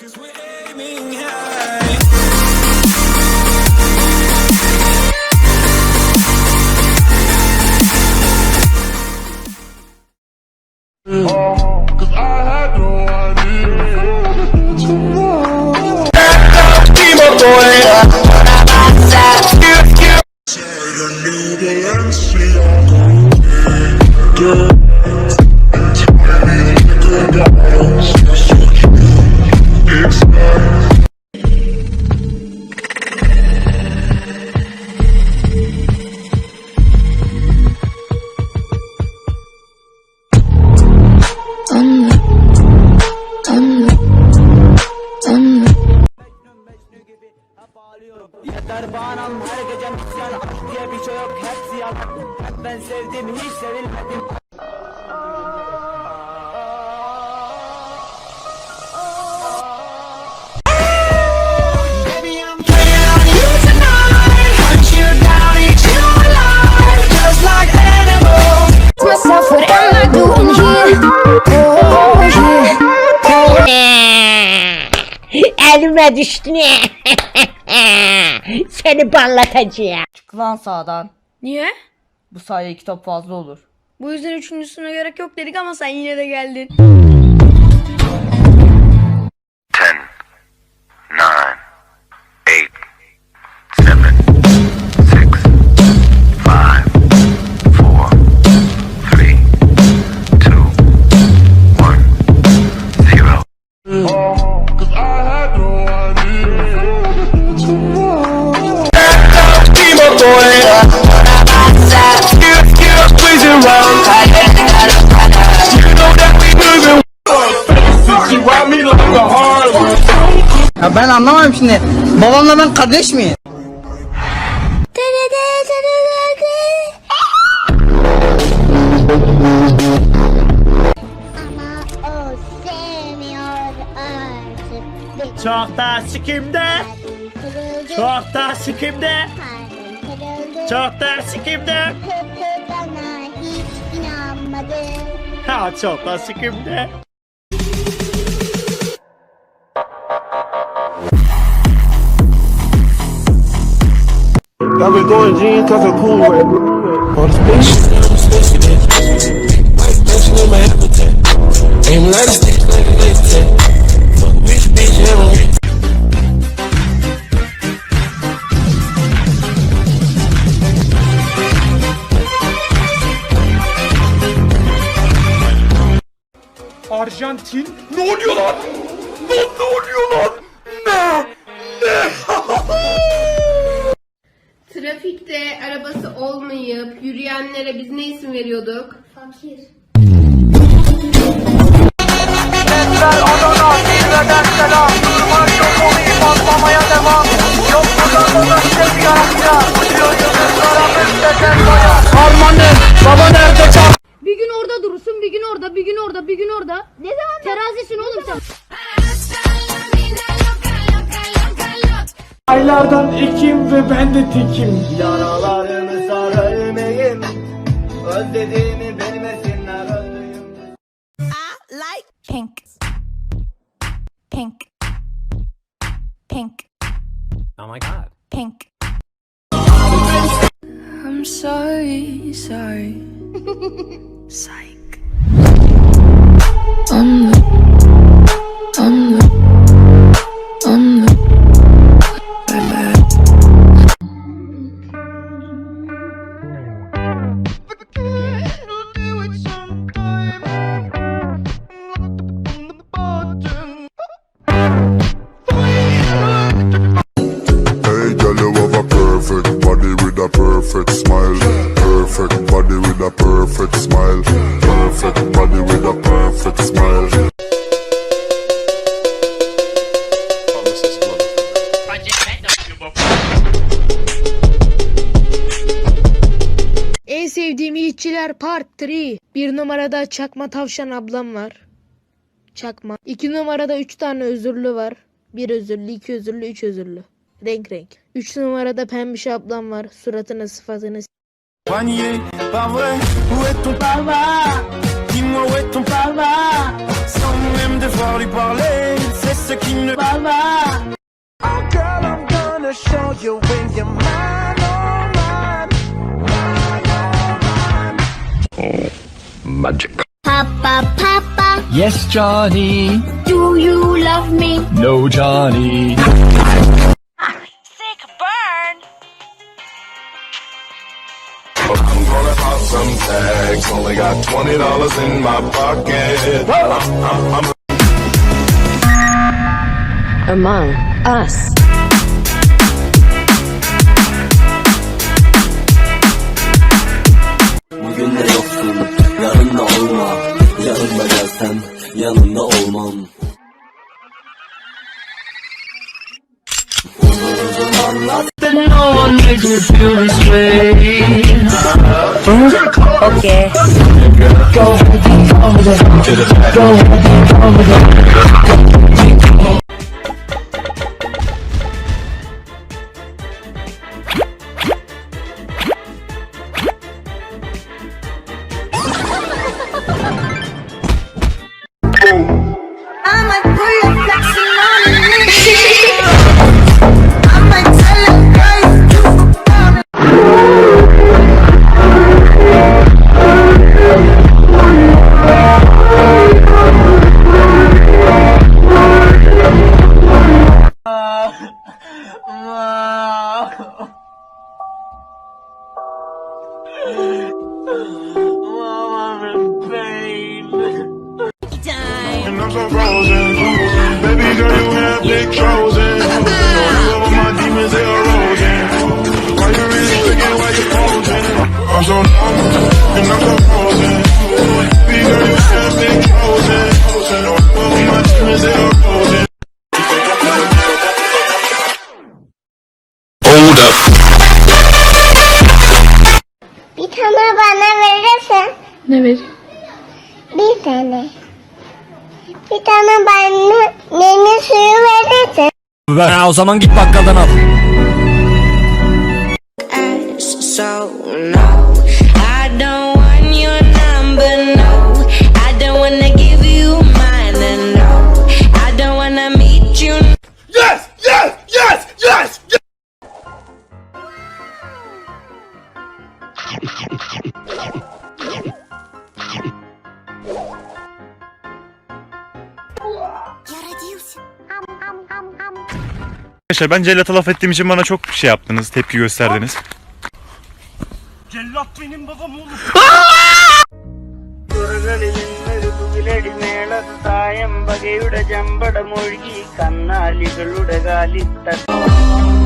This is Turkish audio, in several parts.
Cause Elime düştün. Seni ballatacağım. Çık lan sağdan. Niye? Bu sayede kitap fazla olur. Bu yüzden üçüncüsüne gerek yok dedik ama sen yine de geldin. Ben anlamam şimdi. Babamla ben kardeş miyim? Çok da sikimde Çok da sikimde. Çok da sikimde. Ha çok da sikimde I've been going jeans cause I'm cool with On the spaceship. Arjantin. Trafikte arabası olmayıp yürüyenlere biz ne isim veriyorduk? Fakir. Bir gün orada durursun, bir gün orada, bir gün orada, bir gün orada. Ne zaman? Terazisin oğlum sen. Aylardan ekim ve ben de tekim. Yaralarımı sarılmayayım Özlediğimi bilmesinler öldüğüm Pink. Pink. Pink. Oh my god Pink. I'm sorry, sorry. Psych. I'm the, Perfect body with a perfect smile. En sevdiğim işçiler part 3. Bir numarada çakma tavşan ablam var. Çakma. İki numarada üç tane özürlü var. Bir özürlü, iki özürlü, üç özürlü. Renk renk. Üç numarada pembiş ablam var. Suratını sıfatını Panier, pas vrai, où est ton papa Dis-moi où est ton papa Sans même devoir lui parler C'est ce qui ne va pas Oh girl, I'm gonna show you when you're mine, oh mine Mine, oh mine. Oh, magic. Papa, Papa. Yes, Johnny. Do you love me? No, Johnny. Only got twenty dollars in my pocket. I'm, I'm, I'm Among Us. Bugün de yoksun, yarın da olma Yarın da gelsem, yanında olmam that no one makes me feel this way. Okay. Go, go, go, go, go, go, I'm so numb, and I'm so frozen. Baby girl, you have big chosen. Love of my demons, they are rosing. Hold up. Bir tane bana verirsin. Ne ver? Bir tane. Bir tane bana meyve suyu verirsin. Ver o zaman git bakkaldan al. So no, Arkadaşlar ben cellata laf ettiğim için bana çok şey yaptınız, tepki gösterdiniz.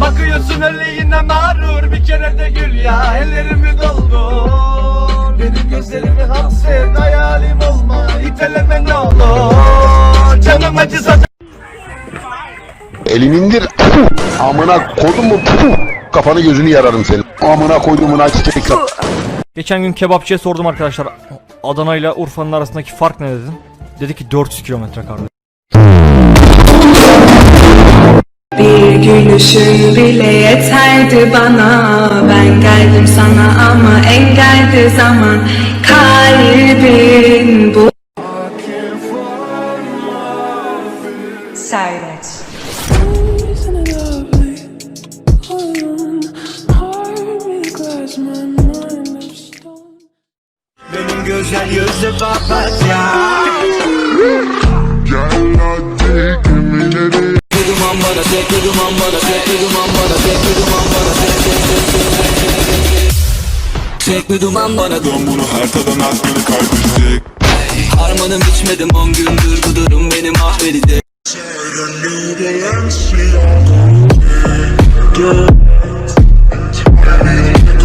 Bakıyorsun öyle yine mağrur bir kere de gül ya ellerimi doldu. Benim gözlerimi hapset hayalim olma Elini indir. Amına kodum mu? Kafanı gözünü yararım senin. Amına koyduğumun çiçek. Geçen gün kebapçıya sordum arkadaşlar Adana ile Urfa'nın arasındaki fark ne dedim Dedi ki 400 kilometre kardeş Bir gülüşün bile yeterdi bana Ben geldim sana ama engeldi zaman Kalbin bu Silence Benim güzel yüzlü papatya Gel hadi kimileri. Duman bana, tek bir duman bana, tek bir duman bana, tek bir duman bana, tek bir duman bana Dön bunu her tadan az beni kaybedecek. Harmanım içmedim on gündür bu durum beni mahvedecek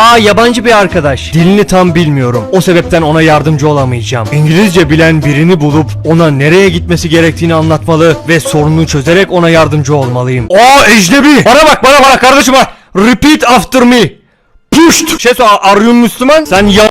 Aa yabancı bir arkadaş. Dilini tam bilmiyorum. O sebepten ona yardımcı olamayacağım. İngilizce bilen birini bulup ona nereye gitmesi gerektiğini anlatmalı ve sorununu çözerek ona yardımcı olmalıyım. Aa ecnebi. Bana bak bana bak kardeşim bak. Repeat after me. Pushed. Şey are you Müslüman? Sen ya